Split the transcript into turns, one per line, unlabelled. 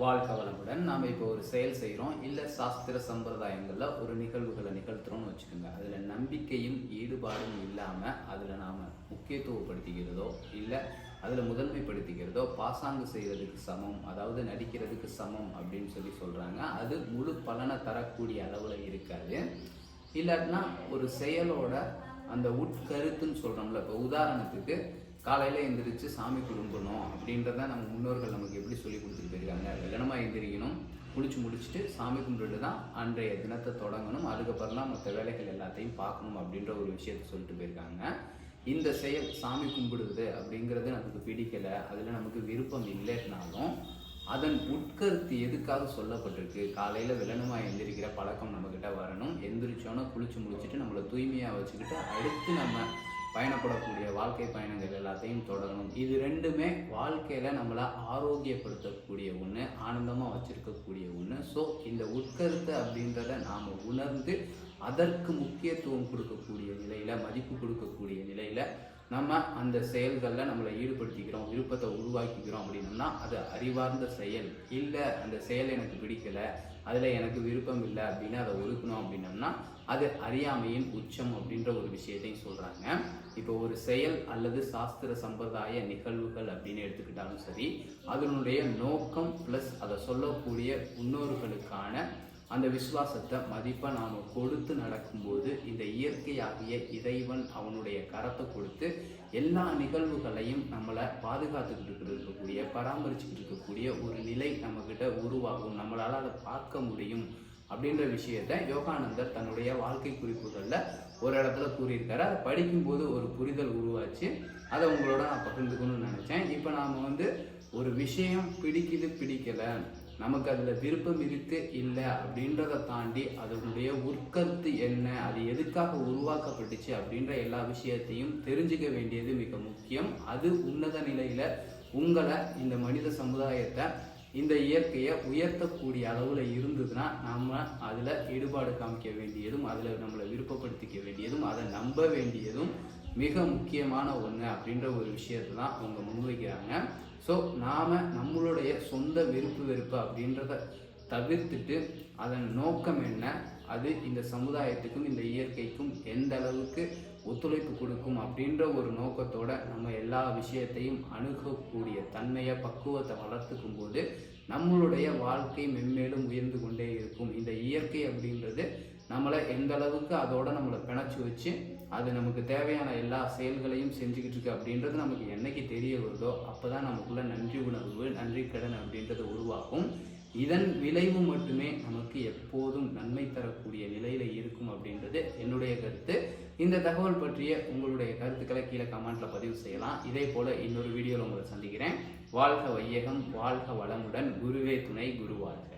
வாழ்க வளமுடன். நாம் இப்போ ஒரு செயல் செய்கிறோம் இல்லை சாஸ்திர சம்பிரதாயங்களில் ஒரு நிகழ்வுகளை நிகழ்த்துறோம்னு வச்சுக்கோங்க. அதில் நம்பிக்கையும் ஈடுபாடும் இல்லாமல் அதில் நாம் முக்கியத்துவப்படுத்திக்கிறதோ இல்லை அதில் முதன்மைப்படுத்திக்கிறதோ பாசாங்கு செய்கிறதுக்கு சமம் அதாவது நடிக்கிறதுக்கு சமம் அப்படின்னு சொல்லி சொல்கிறாங்க அது முழு பலனை தரக்கூடிய அளவில் இருக்காது. இல்லாட்டினா ஒரு செயலோட அந்த உட்கருத்துன்னு சொல்கிறோம்ல இப்போ உதாரணத்துக்கு காலையில் எந்திரிச்சு சாமி கும்பிடணும் அப்படின்றத நம்ம முன்னோர்கள் நமக்கு எப்படி சொல்லி கொடுத்துட்டு போயிருக்காங்க வெள்ளனமாக எந்திரிக்கணும் குளிச்சு முடிச்சுட்டு சாமி கும்பிட்டுட்டு தான் அன்றைய தினத்தை தொடங்கணும் அதுக்கப்புறம்லாம் மற்ற வேலைகள் எல்லாத்தையும் பார்க்கணும் அப்படின்ற ஒரு விஷயத்த சொல்லிட்டு போயிருக்காங்க. இந்த செயல் சாமி கும்பிடுறது அப்படிங்கிறது நமக்கு பிடிக்கலை அதில் நமக்கு விருப்பம் இல்லைனாலும் அதன் உட்கருத்து எதுக்காக சொல்லப்பட்டிருக்கு? காலையில் விலனமாக எழுந்திரிக்கிற பழக்கம் நம்மக்கிட்ட வரணும் எந்திரிச்சோன்னா குளிச்சு முடிச்சுட்டு நம்மளை தூய்மையாக வச்சுக்கிட்டு அடுத்து நம்ம பயணப்படக்கூடிய வாழ்க்கை பயணங்கள் எல்லாத்தையும் தொடரணும். இது ரெண்டுமே வாழ்க்கையில் நம்மளை ஆரோக்கியப்படுத்தக்கூடிய ஒன்று ஆனந்தமாக வச்சுருக்கக்கூடிய ஒன்று ஸோ இந்த உட்கருத்து அப்படின்றத நாம் உணர்ந்து அதற்கு முக்கியத்துவம் கொடுக்கக்கூடிய நிலையில் மதிப்பு கொடுக்கக்கூடிய நிலையில் நம்ம அந்த செயல்களில் நம்மளை ஈடுபடுத்திக்கிறோம் விருப்பத்தை உருவாக்கிக்கிறோம் அப்படின்னோம்னா அது அறிவார்ந்த செயல். இல்லை அந்த செயல் எனக்கு பிடிக்கலை அதில் எனக்கு விருப்பம் இல்லை அப்படின்னு அதை ஒதுக்கணும் அப்படின்னோம்னா அது அறியாமையின் உச்சம் அப்படின்ற ஒரு விஷயத்தையும் சொல்கிறாங்க இப்போ ஒரு செயல் அல்லது சாஸ்திர சம்பிரதாய நிகழ்வுகள் அப்படின்னு எடுத்துக்கிட்டாலும் சரி அதனுடைய நோக்கம் ப்ளஸ் அதை சொல்லக்கூடிய முன்னோர்களுக்கான அந்த விசுவாசத்தை மதிப்பை நாம் கொடுத்து நடக்கும்போது இந்த இயற்கையாகிய இறைவன் அவனுடைய கரத்தை கொடுத்து எல்லா நிகழ்வுகளையும் நம்மளை பாதுகாத்துக்கிட்டு இருக்கக்கூடிய பராமரிச்சுக்கிட்டு இருக்கக்கூடிய ஒரு நிலை நம்மக்கிட்ட உருவாகும். நம்மளால் அதை பார்க்க முடியும் அப்படின்ற விஷயத்த யோகானந்தர் தன்னுடைய வாழ்க்கை குறிப்புகளில் ஒரு இடத்துல கூறியிருக்காரு. அதை படிக்கும்போது ஒரு புரிதல் உருவாச்சு. அதை உங்களோட நான் பகிர்ந்துக்கணும்னு நினச்சேன். இப்போ நாம் வந்து ஒரு விஷயம் பிடிக்குது பிடிக்கலை. நமக்கு அதில் விருப்பம் இருக்கு இல்லை அப்படின்றத தாண்டி அதனுடைய உட்கருத்து என்ன அது எதுக்காக உருவாக்கப்பட்டுச்சு அப்படின்ற எல்லா விஷயத்தையும் தெரிஞ்சுக்க வேண்டியது மிக முக்கியம். அது உன்னத நிலையில் உங்களை இந்த மனித சமுதாயத்தை இந்த இயற்கையை உயர்த்தக்கூடிய அளவில் இருந்ததுன்னா நம்ம அதில் ஈடுபாடு காமிக்க வேண்டியதும் அதில் நம்மளை விருப்பப்படுத்திக்க வேண்டியதும் அதை நம்ப வேண்டியதும் மிக முக்கியமான ஒன்று அப்படின்ற ஒரு விஷயத்தை தான் அவங்க முன்வைக்கிறாங்க. ஸோ நாம் நம்மளுடைய சொந்த விருப்பு வெறுப்பு அப்படின்றத தவிர்த்துட்டு அதன் நோக்கம் என்ன? அது இந்த சமுதாயத்துக்கும் இந்த இயற்கைக்கும் எந்த அளவுக்கு ஒத்துழைப்பு கொடுக்கும் அப்படின்ற ஒரு நோக்கத்தோட நம்ம எல்லா விஷயத்தையும் அணுகக்கூடிய தன்மையை பக்குவத்தை வளர்த்துக்கும் போது நம்மளுடைய வாழ்க்கை மென்மேலும் உயர்ந்து கொண்டே இருக்கும். இந்த இயற்கை அப்படின்றது நம்மளை எந்த அளவுக்கு அதோட நம்மளை பிணைச்சி வச்சு அது நமக்கு தேவையான எல்லா செயல்களையும் செஞ்சுக்கிட்டு இருக்கு அப்படின்றது நமக்கு என்னைக்கு தெரிய வருதோ அப்போ தான் நமக்குள்ள நன்றி உணர்வு நன்றி கடன் அப்படின்றது உருவாகும் இதன் விளைவு மட்டுமே நமக்கு எப்போதும் நன்மை தரக்கூடிய நிலையில இருக்கும் அப்படின்றது என்னுடைய கருத்து. இந்த தகவல் பற்றிய உங்களுடைய கருத்துக்களை கீழே கமெண்ட்ல பதிவு செய்யலாம். இதே போல இன்னொரு வீடியோவில் உங்களை சந்திக்கிறேன். வாழ்க வையகம் வாழ்க வளமுடன். குருவே துணை குருவாழ்க